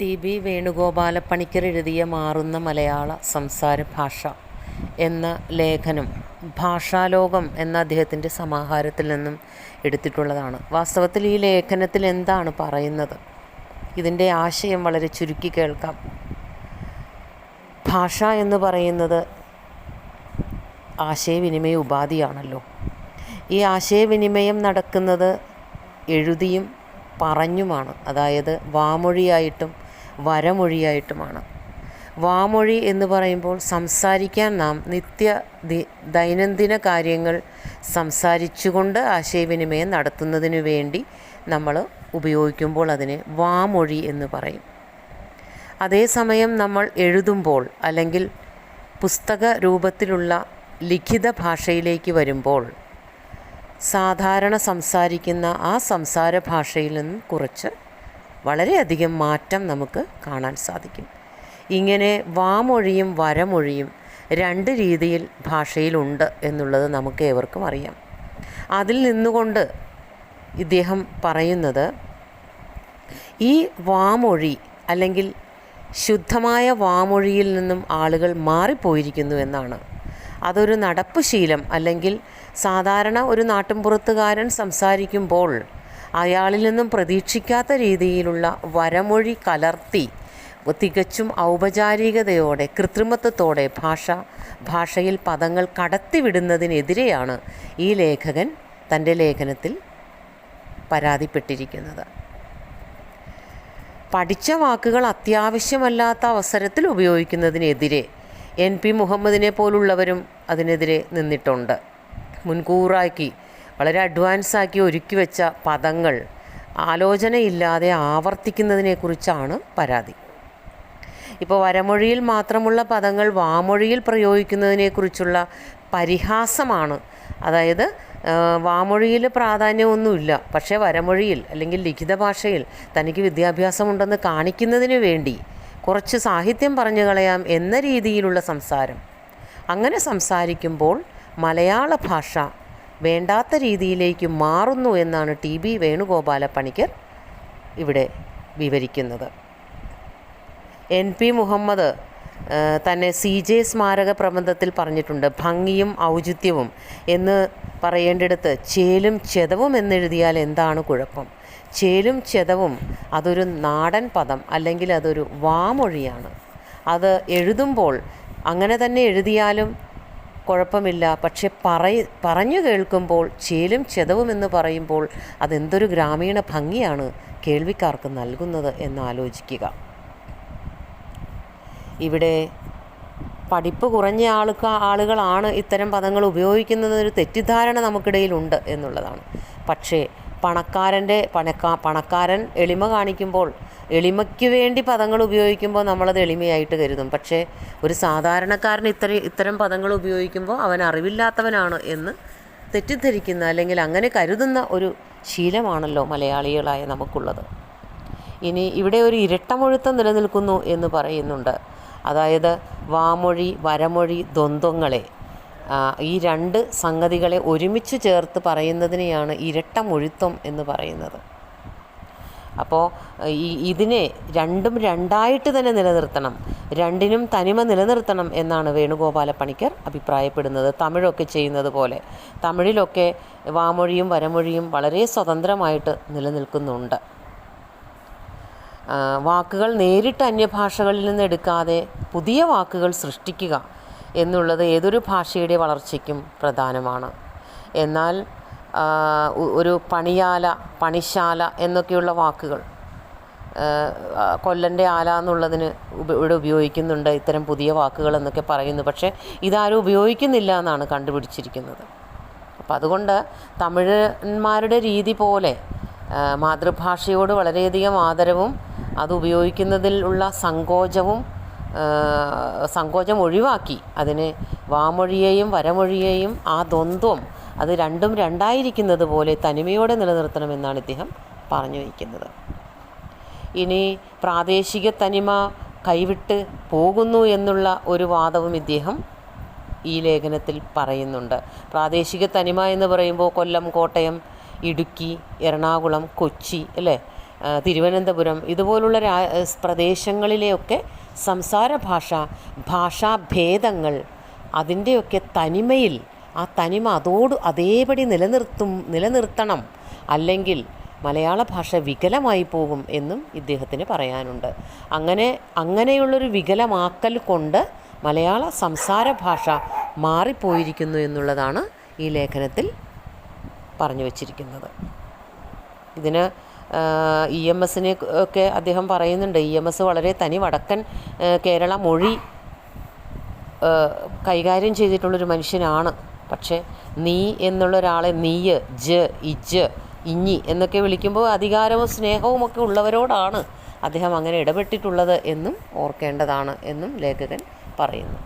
T B വേണുഗോപാലപ്പണിക്കർ എഴുതിയ മാറുന്ന മലയാള സംസാര ഭാഷ എന്ന ലേഖനം ഭാഷാലോകം എന്ന അദ്ദേഹത്തിന്റെ സമാഹാരത്തിൽ നിന്നും എടുത്തിട്ടുള്ളതാണ്. വാസ്തവത്തിൽ ഈ ലേഖനത്തിൽ എന്താണ് പറയുന്നത്? ഇതിന്റെ ആശയം വളരെ ചുരുക്കി കേൾക്കാം. ഭാഷ എന്ന് പറയുന്നത് ആശയവിനിമയ ഉപാധിയാണല്ലോ. ഈ ആശയവിനിമയം നടക്കുന്നത് എഴുതിയും പറഞ്ഞുമാണ്. അതായത് വാമൊഴിയായിട്ടും വരമൊഴിയായിട്ടുമാണ്. വാമൊഴി എന്ന് പറയുമ്പോൾ സംസാരിക്കാൻ നാം നിത്യ ദൈനംദിന കാര്യങ്ങൾ സംസാരിച്ചുകൊണ്ട് ആശയവിനിമയം നടത്തുന്നതിന് വേണ്ടി നമ്മൾ ഉപയോഗിക്കുമ്പോൾ അതിനെ വാമൊഴി എന്ന് പറയും. അതേസമയം നമ്മൾ എഴുതുമ്പോൾ അല്ലെങ്കിൽ പുസ്തക രൂപത്തിലുള്ള ലിഖിത ഭാഷയിലേക്ക് വരുമ്പോൾ സാധാരണ സംസാരിക്കുന്ന ആ സംസാര ഭാഷയിൽ നിന്ന് കുറച്ച് വളരെയധികം മാറ്റം നമുക്ക് കാണാൻ സാധിക്കും. ഇങ്ങനെ വാമൊഴിയും വരമൊഴിയും രണ്ട് രീതിയിൽ ഭാഷയിലുണ്ട് എന്നുള്ളത് നമുക്ക് ഏവർക്കും അറിയാം. അതിൽ നിന്നുകൊണ്ട് ഇദ്ദേഹം പറയുന്നത് ഈ വാമൊഴി അല്ലെങ്കിൽ ശുദ്ധമായ വാമൊഴിയിൽ നിന്നും ആളുകൾ മാറിപ്പോയിരിക്കുന്നു എന്നാണ്. അതൊരു നടപ്പ് ശീലം അല്ലെങ്കിൽ സാധാരണ ഒരു നാട്ടിൻപുറത്തുകാരൻ സംസാരിക്കുമ്പോൾ അയാളിൽ നിന്നും പ്രതീക്ഷിക്കാത്ത രീതിയിലുള്ള വരമൊഴി കലർത്തി തികച്ചും ഔപചാരികതയോടെ കൃത്രിമത്വത്തോടെ ഭാഷ ഭാഷയിൽ പദങ്ങൾ കടത്തിവിടുന്നതിനെതിരെയാണ് ഈ ലേഖകൻ തന്റെ ലേഖനത്തിൽ പരാതിപ്പെട്ടിരിക്കുന്നത്. പഠിച്ച വാക്കുകൾ അത്യാവശ്യമല്ലാത്ത അവസരത്തിൽ ഉപയോഗിക്കുന്നതിനെതിരെ എൻ പി മുഹമ്മദിനെ പോലുള്ളവരും അതിനെതിരെ നിന്നിട്ടുണ്ട്. മുൻകൂറാക്കി വളരെ അഡ്വാൻസ് ആക്കി ഒരുക്കി വെച്ച പദങ്ങൾ ആലോചനയില്ലാതെ ആവർത്തിക്കുന്നതിനെക്കുറിച്ചാണ് പരാതി. ഇപ്പോൾ വരമൊഴിയിൽ മാത്രമുള്ള പദങ്ങൾ വാമൊഴിയിൽ പ്രയോഗിക്കുന്നതിനെക്കുറിച്ചുള്ള പരിഹാസമാണ്. അതായത് വാമൊഴിയിൽ പ്രാധാന്യമൊന്നുമില്ല. പക്ഷേ വരമൊഴിയിൽ അല്ലെങ്കിൽ ലിഖിത ഭാഷയിൽ തനിക്ക് വിദ്യാഭ്യാസമുണ്ടെന്ന് കാണിക്കുന്നതിന് വേണ്ടി കുറച്ച് സാഹിത്യം പറഞ്ഞു കളയാം എന്ന രീതിയിലുള്ള സംസാരം. അങ്ങനെ സംസാരിക്കുമ്പോൾ മലയാള ഭാഷ വേണ്ടാത്ത രീതിയിലേക്ക് മാറുന്നു എന്നാണ് ടി ബി വേണുഗോപാല പണിക്കർ ഇവിടെ വിവരിക്കുന്നത്. എൻ പി മുഹമ്മദ് തന്നെ സി ജെ സ്മാരക പ്രബന്ധത്തിൽ പറഞ്ഞിട്ടുണ്ട് ഭംഗിയും ഔചിത്യവും എന്ന് പറയേണ്ടിടത്ത് ചേലും ചെതവും എന്നെഴുതിയാൽ എന്താണ് കുഴപ്പം? ചേലും ചെതവും അതൊരു നാടൻ പദം അല്ലെങ്കിൽ അതൊരു വാമൊഴിയാണ്. അത് എഴുതുമ്പോൾ അങ്ങനെ തന്നെ എഴുതിയാലും കുഴപ്പമില്ല. പക്ഷെ പറയ പറഞ്ഞു കേൾക്കുമ്പോൾ ചേലും ചെതവും എന്ന് പറയുമ്പോൾ അതെന്തൊരു ഗ്രാമീണ ഭംഗിയാണ് കേൾവിക്കാർക്ക് നൽകുന്നത് എന്ന് ആലോചിക്കുക. ഇവിടെ പഠിപ്പ് കുറഞ്ഞ ആൾക്ക് ആളുകളാണ് ഇത്തരം പദങ്ങൾ ഉപയോഗിക്കുന്നതെന്നൊരു തെറ്റിദ്ധാരണ നമുക്കിടയിലുണ്ട് എന്നുള്ളതാണ്. പക്ഷേ പണക്കാരന്റെ പണക്കാ പണക്കാരൻ എളിമ കാണിക്കുമ്പോൾ എളിമയ്ക്ക് വേണ്ടി പദങ്ങൾ ഉപയോഗിക്കുമ്പോൾ നമ്മളത് എളിമയായിട്ട് കരുതും. പക്ഷേ ഒരു സാധാരണക്കാരൻ ഇത്ര ഇത്തരം പദങ്ങൾ ഉപയോഗിക്കുമ്പോൾ അവൻ അറിവില്ലാത്തവനാണ് എന്ന് തെറ്റിദ്ധരിക്കുന്ന അല്ലെങ്കിൽ അങ്ങനെ കരുതുന്ന ഒരു ശീലമാണല്ലോ മലയാളികളായ നമുക്കുള്ളത്. ഇനി ഇവിടെ ഒരു ഇരട്ടമൊഴുത്തം നിലനിൽക്കുന്നു എന്ന് പറയുന്നുണ്ട്. അതായത് വാമൊഴി വരമൊഴി ദ്വന്ദ്വങ്ങളെ. ആ, ഈ രണ്ട് സംഗതികളെ ഒരുമിച്ച് ചേർത്ത് പറയുന്നതിനെയാണ് ഇരട്ടമൊഴുത്തം എന്ന് പറയുന്നത്. അപ്പോൾ ഈ ഇതിനെ രണ്ടും രണ്ടായിട്ട് തന്നെ നിലനിർത്തണം. രണ്ടിനും തനിമ നിലനിർത്തണം എന്നാണ് വേണുഗോപാല പണിക്കർ അഭിപ്രായപ്പെടുന്നത് തമിഴൊക്കെ ചെയ്യുന്നത് പോലെ. തമിഴിലൊക്കെ വാമൊഴിയും വരമൊഴിയും വളരെ സ്വതന്ത്രമായിട്ട് നിലനിൽക്കുന്നുണ്ട്. വാക്കുകൾ നേരിട്ട് അന്യഭാഷകളിൽ നിന്ന് എടുക്കാതെ പുതിയ വാക്കുകൾ സൃഷ്ടിക്കുക എന്നുള്ളത് ഏതൊരു ഭാഷയുടെ വളർച്ചയ്ക്കും പ്രധാനമാണ്. എന്നാൽ ഒരു പണിയാല പണിശാല എന്നൊക്കെയുള്ള വാക്കുകൾ കൊല്ലന്റെ ആല എന്നുള്ളതിന് ഇവിടെ ഉപയോഗിക്കുന്നുണ്ട് ഇത്തരം പുതിയ വാക്കുകൾ എന്നൊക്കെ പറയുന്നു. പക്ഷേ ഇതാരും ഉപയോഗിക്കുന്നില്ല എന്നാണ് കണ്ടുപിടിച്ചിരിക്കുന്നത്. അപ്പം അതുകൊണ്ട് തമിഴന്മാരുടെ രീതി പോലെ മാതൃഭാഷയോട് വളരെയധികം ആദരവും അത് ഉപയോഗിക്കുന്നതിൽ ഉള്ള സങ്കോചവും സങ്കോചം ഒഴിവാക്കി. അതിന് വാമൊഴിയെയും വരമൊഴിയെയും ആ ദ്വന്ദ്വം അത് രണ്ടും രണ്ടായിരിക്കുന്നത് പോലെ തനിമയോടെ നിലനിർത്തണമെന്നാണ് ഇദ്ദേഹം പറഞ്ഞു വയ്ക്കുന്നത്. ഇനി പ്രാദേശിക തനിമ കൈവിട്ട് പോകുന്നു എന്നുള്ള ഒരു വാദവും ഇദ്ദേഹം ഈ ലേഖനത്തിൽ പറയുന്നുണ്ട്. പ്രാദേശിക തനിമ എന്ന് പറയുമ്പോൾ കൊല്ലം കോട്ടയം ഇടുക്കി എറണാകുളം കൊച്ചി അല്ലേ? തിരുവനന്തപുരം ഇതുപോലുള്ള രാ പ്രദേശങ്ങളിലെയൊക്കെ സംസാര ഭാഷ ഭാഷാഭേദങ്ങൾ അതിന്റെയൊക്കെ തനിമയിൽ ആ തനിമ അതോട് അതേപടി നിലനിർത്തും നിലനിർത്തണം. അല്ലെങ്കിൽ മലയാള ഭാഷ വികലമായി പോകും എന്നും ഇദ്ദേഹത്തിന് പറയാനുണ്ട്. അങ്ങനെ അങ്ങനെയുള്ളൊരു വികലമാക്കൽ കൊണ്ട് മലയാള സംസാര ഭാഷ മാറിപ്പോയിരിക്കുന്നു എന്നുള്ളതാണ് ഈ ലേഖനത്തിൽ പറഞ്ഞു വച്ചിരിക്കുന്നത്. ഇതിന് ഇ എം എസിനെ ഒക്കെ അദ്ദേഹം പറയുന്നുണ്ട്. ഇ എം എസ് വളരെ തനി വടക്കൻ കേരള മൊഴി കൈകാര്യം ചെയ്തിട്ടുള്ളൊരു മനുഷ്യനാണ്. പക്ഷേ നീ എന്നുള്ള ഒരാളെ നീയ് ജ ഇജ് ഇഞ്ഞി എന്നൊക്കെ വിളിക്കുമ്പോൾ അധികാരവും സ്നേഹവും ഒക്കെ ഉള്ളവരോടാണ് അദ്ദേഹം അങ്ങനെ ഇടപെട്ടിട്ടുള്ളത് എന്നും ഓർക്കേണ്ടതാണ് എന്നും ലേഖകൻ പറയുന്നു.